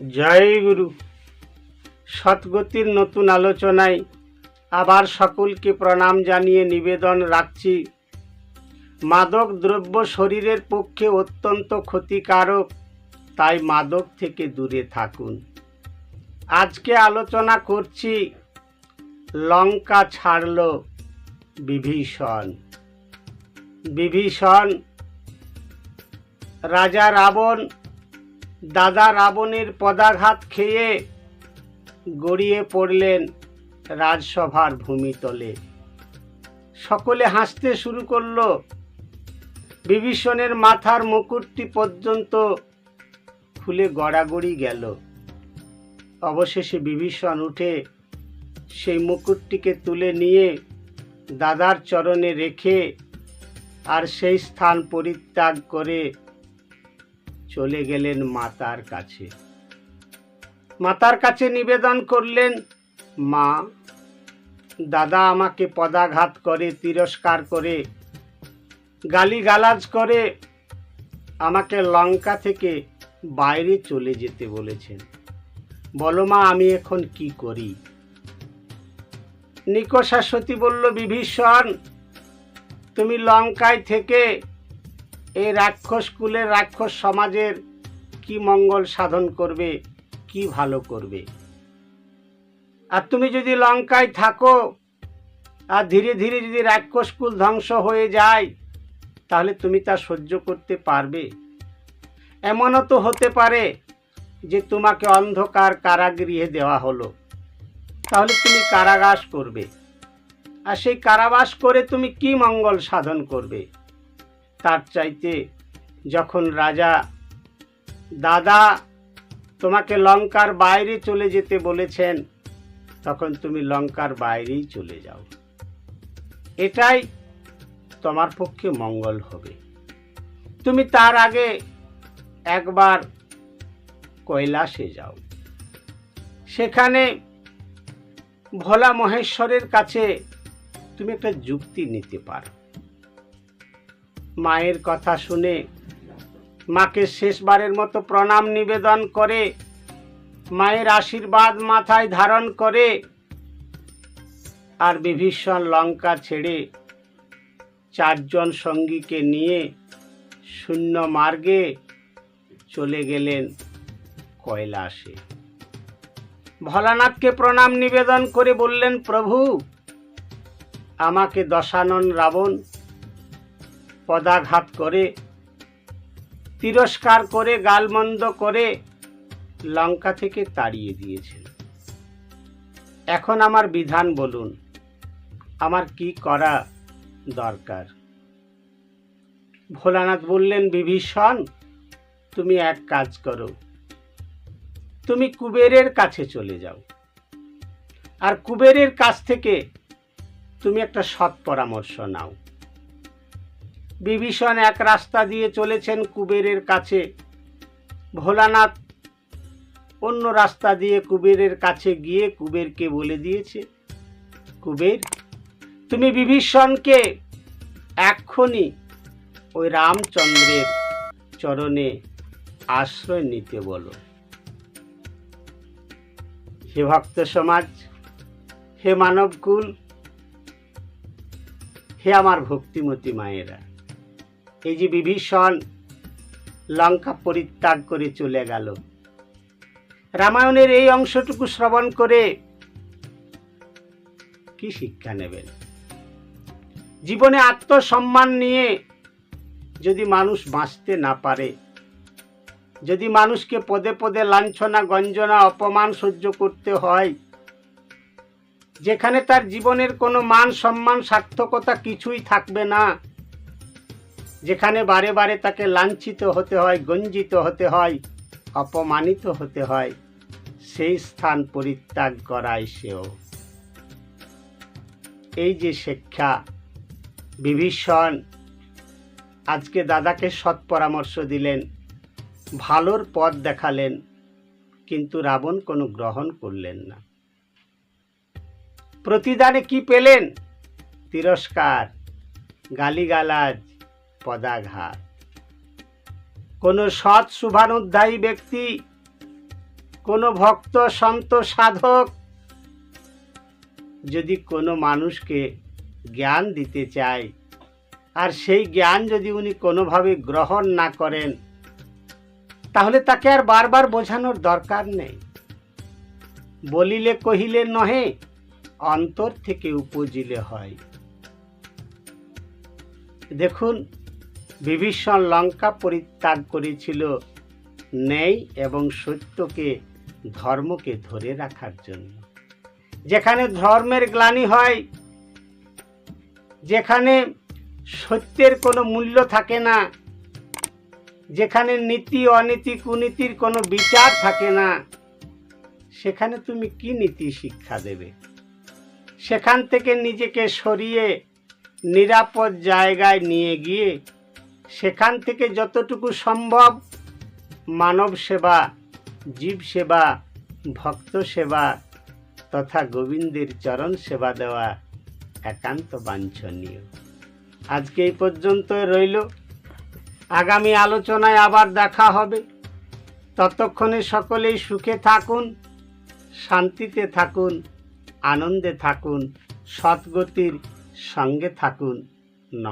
জয় গুরু। সৎগতির নতুন আলোচনায় আবার সকলকে প্রণাম জানিয়ে নিবেদন রাখছি। মাদক দ্রব্য শরীরের পক্ষে অত্যন্ত ক্ষতিকারক, তাই মাদক থেকে দূরে থাকুন। আজকে আলোচনা করছি, লঙ্কা ছাড়ল বিভীষণ। বিভীষণ, রাজা রাবণ দাদা রাবণের পদাঘাত খেয়ে গড়িয়ে পড়লেন রাজসভার ভূমিতলে। সকলে হাসতে শুরু করল। বিভীষণের মাথার মুকুটটি পর্যন্ত খুলে গড়াগড়ি গেল। অবশেষে বিভীষণ উঠে সেই মুকুটটিকে তুলে নিয়ে দাদার চরণে রেখে আর সেই স্থান পরিত্যাগ করে চলে গেলেন মাতার কাছে। মাতার কাছে নিবেদন করলেন, মা, দাদা আমাকে পদাঘাত করে, তিরস্কার করে, গালিগালাজ করে, আমাকে লঙ্কা থেকে বাইরে চলে যেতে বলেছেন। বলো মা, আমি এখন কি করি? নিকষা সতী বলল, বিভীষণ, তুমি লঙ্কায় থেকে এই রাক্ষস কুলের রাক্ষস সমাজের কি মঙ্গল সাধন করবে, কি ভালো করবে? আর তুমি যদি লঙ্কায় থাকো, আর ধীরে ধীরে যদি রাক্ষস কুল ধ্বংস হয়ে যায়, তাহলে তুমি তা সহ্য করতে পারবে। এমনও তো হতে পারে যে তোমাকে অন্ধকার কারাগৃহে দেওয়া হলো। তাহলে তুমি কারাগাস করবে। আর সেই কারাবাস করে তুমি কি মঙ্গল সাধন করবে? তার চাইতে যখন রাজা, দাদা, তোমাকে লঙ্কার বাইরে চলে যেতে বলেছেন, তখন তুমি লঙ্কার বাইরেই চলে যাও। এটাই তোমার পক্ষে মঙ্গল হবে। তুমি তার আগে একবার কৈলাসে যাও। সেখানে ভোলা মহেশ্বরের কাছে তুমি একটা যুক্তি নিতে পারো। মায়ের কথা শুনে মাকে শেষবারের মতো প্রণাম নিবেদন করে, মায়ের আশীর্বাদ মাথায় ধারণ করে আর বিভীষণ লঙ্কা ছেড়ে চারজন সঙ্গীকে নিয়ে শূন্য মার্গে চলে গেলেন কৈলাসে। ভোলানাথকে প্রণাম নিবেদন করে বললেন, প্রভু, আমাকে দশানন রাবণ পদাঘাত করে, তিরস্কার করে, গালমন্দ করে লঙ্কা থেকে তাড়িয়ে দিয়েছেন। এখন আমার বিধান বলুন, আমার কি করা দরকার? ভোলানাথ বললেন, বিভীষণ, তুমি এক কাজ করো। তুমি কুবেরের কাছে চলে যাও। আর কুবেরের কাছ থেকে তুমি একটা সৎ পরামর্শ নাও। বিভীষণ এক রাস্তা দিয়ে চলেছেন কুবেরের কাছে। ভোলানাথ অন্য রাস্তা দিয়ে কুবেরের কাছে গিয়ে কুবেরকে বলে দিয়েছে, কুবের, তুমি বিভীষণকে এক্ষুনি ওই রামচন্দ্রের চরণে আশ্রয় নিতে বলো। হে ভক্ত সমাজ, হে মানবকুল, হে আমার ভক্তিমতী মায়েরা এই যে বিভীষণ লঙ্কা পরিত্যাগ করে চলে গেল। রামায়ণের এই অংশটুকু শ্রবণ করে কি শিক্ষা নেবেন? জীবনে আত্মসম্মান নিয়ে যদি মানুষ বাঁচতে না পারে, যদি মানুষকে পদে পদে লাঞ্ছনা, গঞ্জনা, অপমান সহ্য করতে হয়, যেখানে তার জীবনের কোনো মান, সম্মান, সার্থকতা কিছুই থাকবে না যেখানে বারে বারে তাকে লাঞ্ছিত হতে হয়, গঞ্জিত হতে হয়, অপমানিত হতে হয়, সেই স্থান পরিত্যাগ করায় সেও। এই যে শিক্ষা, বিভীষণ, আজকে দাদাকে সৎ পরামর্শ দিলেন, ভালোর পথ দেখালেন, কিন্তু রাবণ কোনো গ্রহণ করলেন না। প্রতিদানে কি পেলেন? তিরস্কার, গালিগালাজ পদাঘাত। কোনো সৎ শুভানুধ্যায়ী ব্যক্তি, কোনো ভক্ত, সন্ত, সাধক যদি কোনো মানুষকে জ্ঞান দিতে চায়, আর সেই জ্ঞান যদি উনি কোনোভাবে গ্রহণ না করেন, তাহলে তাকে আর বারবার বোঝানোর দরকার নেই। বলিলে কহিলে নহে, অন্তর থেকে উপজিলে হয়। দেখুন বিভীষণ লঙ্কা পরিত্যাগ করেছিল ন্যায় এবং সত্যকে, ধর্মকে ধরে রাখার জন্য। যেখানে ধর্মের গ্লানি হয়, যেখানে সত্যের কোনো মূল্য থাকে না, যেখানে নীতি, অনীতি, কুনীতির কোনো বিচার থাকে না, সেখানে তুমি কি নীতি শিক্ষা দেবে? সেখান থেকে নিজেকে সরিয়ে নিরাপদ জায়গায় নিয়ে গিয়ে সেখান থেকে যতটুকু সম্ভব মানব সেবা, জীব সেবা, ভক্ত সেবা তথা গোবিন্দের চরণ সেবা দেওয়া একান্ত বাঞ্ছনীয়। আজকে এই পর্যন্ত রইল। আগামী আলোচনায় আবার দেখা হবে। ততক্ষণে সকলেই সুখে থাকুন, শান্তিতে থাকুন, আনন্দে থাকুন সৎগতির সঙ্গে থাকুন।